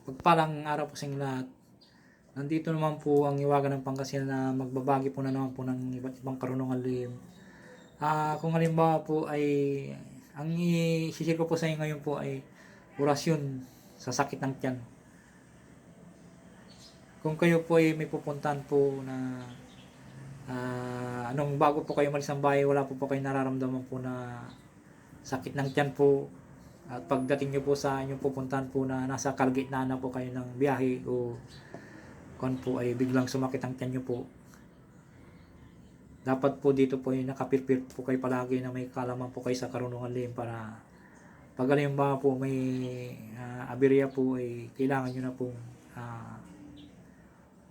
Pagpalang araw po sa inyo lahat. Nandito naman po ang iwagan ng Pangasinan na magbabagi po na naman po ng iba't ibang karunungan lihim. Ah, kung halimbawa po ay ang i-share ko po sa inyo ngayon po ay orasyon sa sakit ng tiyan. Kung kayo po ay may pupuntahan po na ah, anong bago po kayo malis ng bahay, wala po po kayo nararamdaman po na sakit ng tiyan po at pagdating nyo po sa inyong pupuntahan po na nasa kalagitnaan na po kayo ng biyahe o kung po ay biglang sumakit ang tiyan nyo po, dapat po dito po ay nakapirpir po kayo palagi na may kalaman po kayo sa karunungan lihim para pag halimbawa po may ah, aberya po ay kailangan nyo na po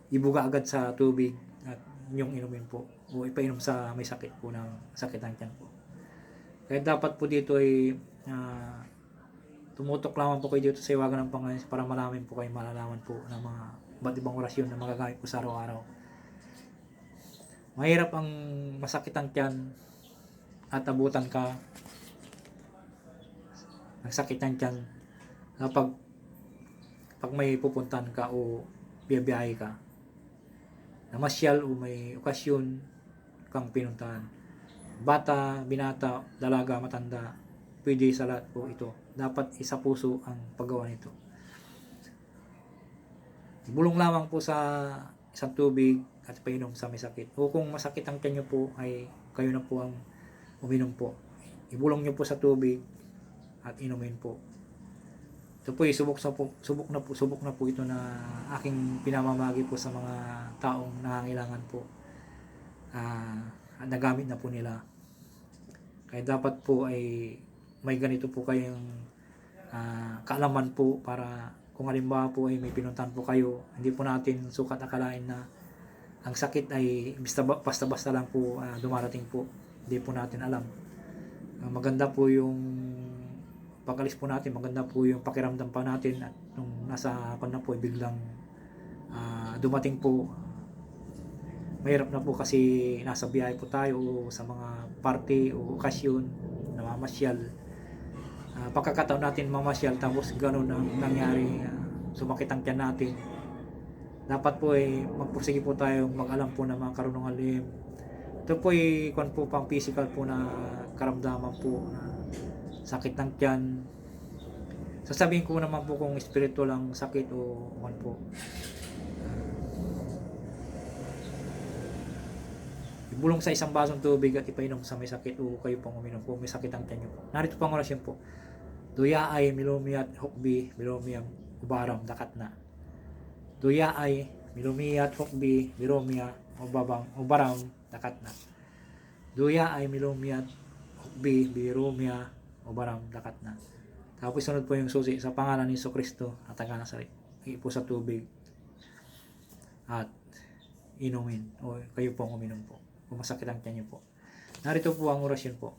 ibuga agad sa tubig at inyong inumin po o ipainom sa may sakit po ng sakit ng tiyan po. Kaya dapat po dito ay ah, tumutok lamang po kayo dito sa iwagan ng Panginoon para malaman po kayo malalaman po ng mga iba't ibang orasyon na magagamit po sa araw-araw. Mahirap ang masakit ang tiyan at abutan ka ng sakit ng tiyan kapag pag may pupuntahan ka o biyabiyahe ka namasyal o may okasyon kang pinuntahan. Bata, binata, dalaga, matanda, pwede sa lahat po ito. Dapat isa puso ang paggawa nito. Ibulong lamang po sa isang tubig at painom sa may sakit. O kung masakit ang tiyan nyo po, ay kayo na po ang uminom po. Ibulong nyo po sa tubig at inumin po. Ito po, subok, sa po, subok na po, subok na po ito na aking pinamamagi po sa mga taong nangangailangan po. At nagamit na po nila. Kaya dapat po ay may ganito po kayong ah, kaalaman po para kung halimbawa po ay may pinuntahan po kayo, hindi po natin sukat akalain na ang sakit ay basta- basta-basta lang po ah, dumarating po. Hindi po natin alam. Ah, maganda po yung pagalis po natin, maganda po yung pakiramdam pa natin at nung nasa pan na po ay biglang ah, dumating po mahirap na po kasi nasa biyahe po tayo o sa mga party o okasyon namamasyal uh, pagkakataon natin mamasyal tapos ganun ang nangyari ah, sumakit ang tiyan natin dapat po ay magpursige po tayo mag-alam po ng mga karunungan lihim ito po ay kung po pang physical po na karamdaman po na sakit ng tiyan sasabihin ko naman po kung spiritual ang sakit o kung po Ibulong sa isang basong tubig at ipainom sa may sakit o kayo pang uminom kung may sakit ang tiyan nyo po. Narito pang orasyon po. Duya ay milumiyat hukbi milumiyam ubaram dakat na. Duya ay milumiyat hukbi milumia ubabang ubaram dakat na. Duya ay milumiyat hukbi birumia ubaram dakat na. Tapos sunod po yung susi sa pangalan ni Iso Kristo at ang Nazaret. Ipo sa tubig at inumin o kayo pong uminom po kung masakit ang tiyan niyo po. Narito po ang orasyon po.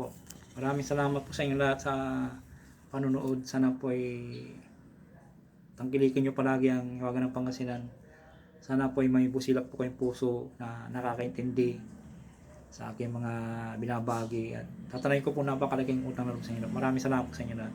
Po. Maraming salamat po sa inyo lahat sa panonood. Sana po ay tangkilikin nyo palagi ang iwagan ng Pangasinan. Sana po ay may busilak po kayong puso na nakakaintindi sa aking mga binabagi at tatanayin ko po napakalaking utang na loob sa inyo. Maraming salamat po sa inyo lahat.